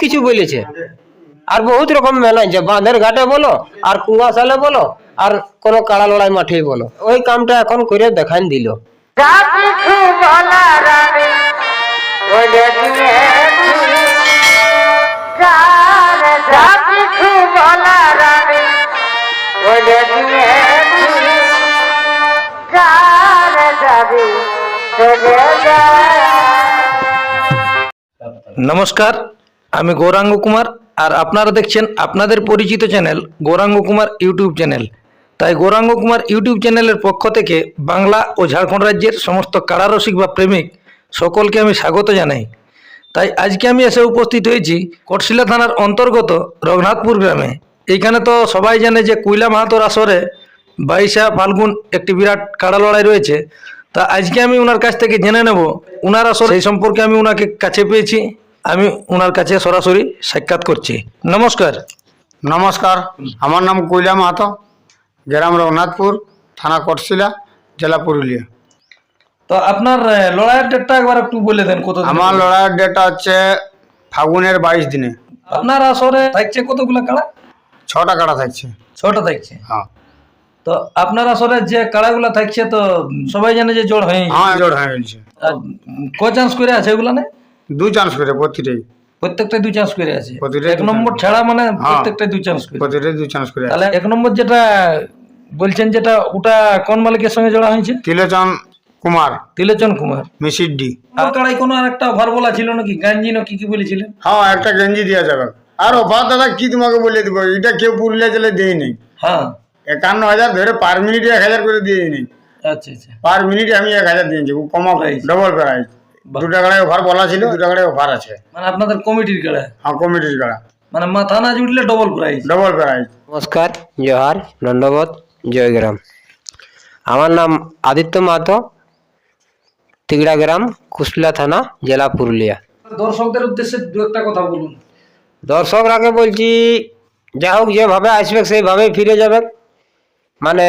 কিছু বলেছে। আর বহুত রকম মেলা আছে, বাঁধের ঘাটে বলো, আর কুয়াশালে বলো, আর কোন কাড়া লড়াই মাঠে বলো। ওই কামটা এখন করে দেখান দিল। নমস্কার। আমি গৌরাঙ্গ কুমার আর আপনারা দেখছেন আপনাদের পরিচিত channel Gauranga Kumar YouTube channel. তাই গৌরাঙ্গ কুমার ইউটিউব চ্যানেলের পক্ষ থেকে বাংলা ও ঝাড়খণ্ড রাজ্যের সমস্ত কারারসিক বা প্রেমিক সকলকে আমি স্বাগত জানাই। তাই আজকে আমি এসে উপস্থিত হয়েছি কটশিলা থানার অন্তর্গত রঘুনাথপুর গ্রামে। এইখানে তো সবাই জানে যে কুইলা মাহাতোর আসরে বাইশা ফাল্গুন একটি বিরাট কাড়া লড়াই রয়েছে। তা আজকে আমি ওনার কাছ থেকে জেনে নেব ওনার আসর সেই সম্পর্কে আমি ওনাকে কাছে পেয়েছি। আমি ওনার কাছে সরাসরি সাক্ষাৎ করছি। নমস্কার। নমস্কার আমার নাম কৈলা মাহাতো গ্রাম রঘুনাথপুর থানা কটশিলা জেলা পুরুলিয়া। তো আপনার লড়াইয়ের ডেটটা একবার একটু বলে দেন কত আমার লড়াইয়ের ডেট হচ্ছে ফাগুনের বাইশ দিনে। আপনার আসরে থাকছে কতগুলো কাড়া? ছটা কাড়া থাকছে। ছটা থাকছে? হ্যাঁ। তো আপনার আসরে যে কাড়াগুলো থাকছে তো সবাই জানে যে জোর হয়ে হ্যাঁ জোর হয়ে গেছে। ক চান্স করে আছে ওগুলা না দু চান্স করে প্রতিটাই। প্রত্যেকটাই দুই চান্স করে আছে। এক নম্বর ছাড়া মানে হ্যাঁ। প্রত্যেকটাই দুই চান্স করে। প্রতিটাই দু চান্স করে তাহলে এক নম্বর যেটা বলছেন যেটা ওটা কোন মালিকের সঙ্গে জোড়া হয়েছে? তিলোচন কুমার। তিলোচন কুমার। মিসির ডি আর কাড়াই কোনো আর একটা অফার বলা ছিল নাকি? গাঞ্জি না কি কি বলেছিলেন? হ্যাঁ একটা গেঞ্জি দেওয়া যাবে। আর অফার দাদা কি তোমাকে বলে দিব? এটা কেউ পুরুলিয়া জেলে দেয় নেই। হ্যাঁ। একান্ন হাজার ধরে পার মিনিটে এক হাজার করে দিয়ে নেই। আচ্ছা আচ্ছা। পার মিনিটে আমি এক হাজার দিয়েছি কমা। ডবল প্রাইস বাহ। দু টাকায় অফার বলা ছিল দু টাকায় অফার আছে। মানে আপনাদের কমিটির হ্যাঁ কমিটির গাড়া। মানে মাথা না জুড়লে ডবল প্রাইস ডবল প্রাইস নমস্কার জোহার দণ্ডবোধ জয়গ্রাম। আমার নাম আদিত্য মাহাতো তিগড়া গ্রাম কুশলা থানা জেলা পুরুলিয়া। দর্শকদের উদ্দেশ্যে দু একটা কথা বলুন। দর্শকরাকে বলছি যা হোক যেভাবে আসবে সেইভাবেই ফিরে যাবে মানে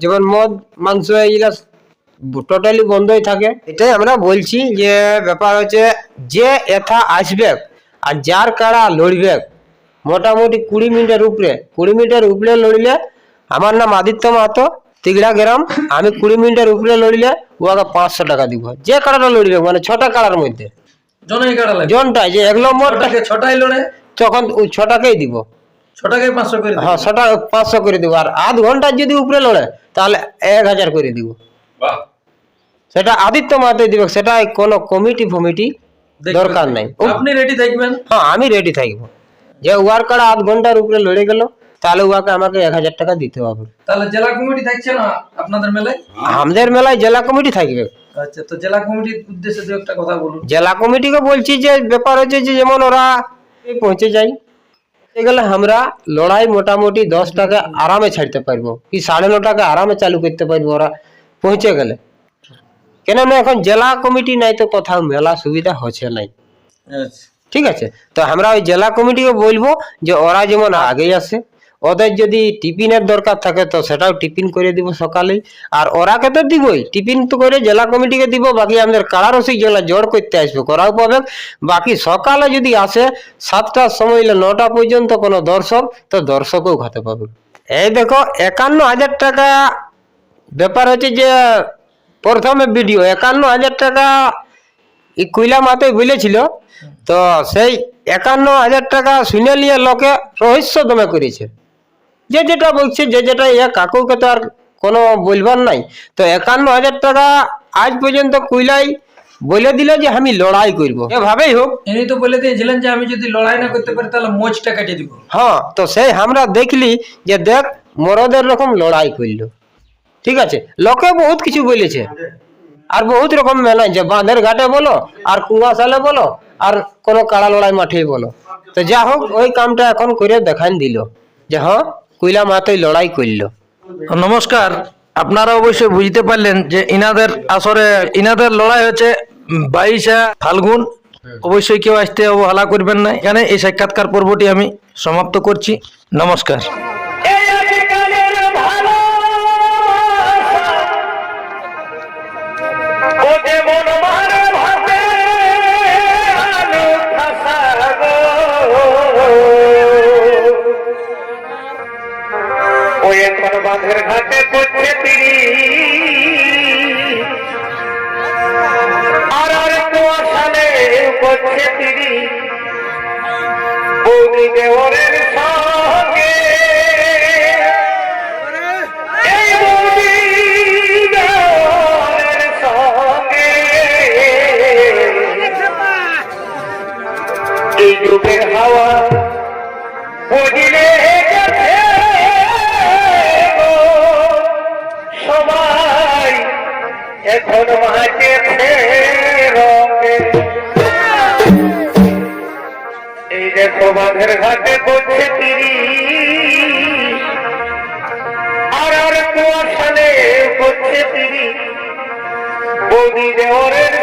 যেমন মদ মাংস এইগুলা টোটালি বন্ধই থাকে। এটাই আমরা বলছি যে ব্যাপার হচ্ছে যে এথা আসবে আর যার কাড়া লড়বে মোটামুটি কুড়ি মিনিটের উপরে কুড়ি মিনিটের উপরে লড়লে আমার নাম আদিত্য মাহাতো তিগড়া গ্রাম আমি কুড়ি মিনিটের উপরে লড়লে ওকে পাঁচশো টাকা দিব। যে কাড়াটা লড়বে মানে ছটা কাড়ার মধ্যে। জনই কাড়া লাগে জনটাই যে এক নম্বর ছটাই লড়ে? তখন ওই ছটাকেই দিব। ছটাকে পাঁচশো করে হ্যাঁ ছটা পাঁচশো করে দিব। আর আধ ঘণ্টার যদি উপরে লড়ে তাহলে এক হাজার করে দিব। সেটা আদিত্য মাতে দিবে সেটা কোনো কমিটি ফমিটি দরকার নাই। আপনি রেডি থাকবেন? হ্যাঁ আমি রেডি থাকব। যে ওয়ার কাড়া আধ ঘণ্টার উপরে লড়ে গেল তাহলে উহাকে আমাকে এক হাজার টাকা দিতে হবে। তাহলে জেলা কমিটি থাকছে না আপনাদের মেলায়? আমাদের মেলায় জেলা কমিটি থাকবে। আচ্ছা তো জেলা কমিটির উদ্দেশ্যে দু একটা কথা বলুন। জেলা কমিটিকে বলছি যে ব্যাপার হচ্ছে যে যেমন ওরা পৌঁছে যায় গেলে আমরা লড়াই মোটামুটি দশ টাকা আরামে ছাড়তে পারব কি সাড়ে ন টাকা আরামে চালু করতে পারব ওরা। পৌঁছে গেলে। কেননা এখন জেলা কমিটি নাই তো কোথাও মেলা সুবিধা হচ্ছে নাই। আচ্ছা। ঠিক আছে? তো আমরা ওই জেলা কমিটিকে বলব যে ওরা যেমন আগেই আসে ওদের যদি টিফিনের দরকার থাকে তো সেটাও টিফিন করে দিব সকালেই আর ওরাকে তো দিবই টিফিন তো করে জেলা কমিটিকে দিব বাকি আমাদের কারারসিক যেগুলো জড় করতে আসবে করাও পাবে। বাকি সকালে যদি আসে সাতটার সময় নটা পর্যন্ত কোনো দর্শক তো দর্শকও খাতে পাবে। এই দেখো একান্ন হাজার টাকা ব্যাপার হচ্ছে যে প্রথমে ভিডিও একান্ন হাজার টাকা এই কুইলা মাতে বলেছিল। তো সেই একান্ন হাজার টাকা শুনে নিয়ে লোকে রহস্য দমে করেছে। যে যেটা বলছে যে যেটা ইয়া কাকুকে তো আর কোনো বলবার নাই। তো একান্ন হাজার টাকা আজ পর্যন্ত কুইলাই বলে দিল যে আমি লড়াই করব। এভাবেই হোক। ইনি তো বলে দিয়েছিলেন যে আমি যদি লড়াই না করতে পারি তাহলে মোচটা কেটে দিব। হ্যাঁ তো সেই আমরা দেখলি যে দেখ মরদের রকম লড়াই করল। ঠিক আছে? লোকে বহুত কিছু বলেছে। আর বহুত রকম মেলা যে বাঁধের ঘাটে বলো আর কুয়াশালে বলো আর কোনো কাড়া লড়াই মাঠেই বলো। তো যা হোক ওই কামটা এখন করে দেখান দিল। যে হ্যাঁ কুইলা মাতই লড়াই করল। নমস্কার। আপনারা অবশ্যই বুঝতে পারলেন যে ইনাদের আসরে ইনাদের লড়াই হচ্ছে বাইশে ফাল্গুন। অবশ্যই কেউ আসতে অবহেলা করবেন না। এখানে এই সাক্ষাৎকার পর্বটি আমি সমাপ্ত করছি। নমস্কার। বাঁধের ঘাটে করছে তিরি আর আর কুয়াশালে করছে তিরি বৌদি দেওরের সঙ্গে। এই যুগের হাওয়া বদিলে এখন মাঝেছে রঙে এই ঘাটে করছে তিরি আর আর কুয়াশালে করছে তিরি বৌদি দেওয়ারের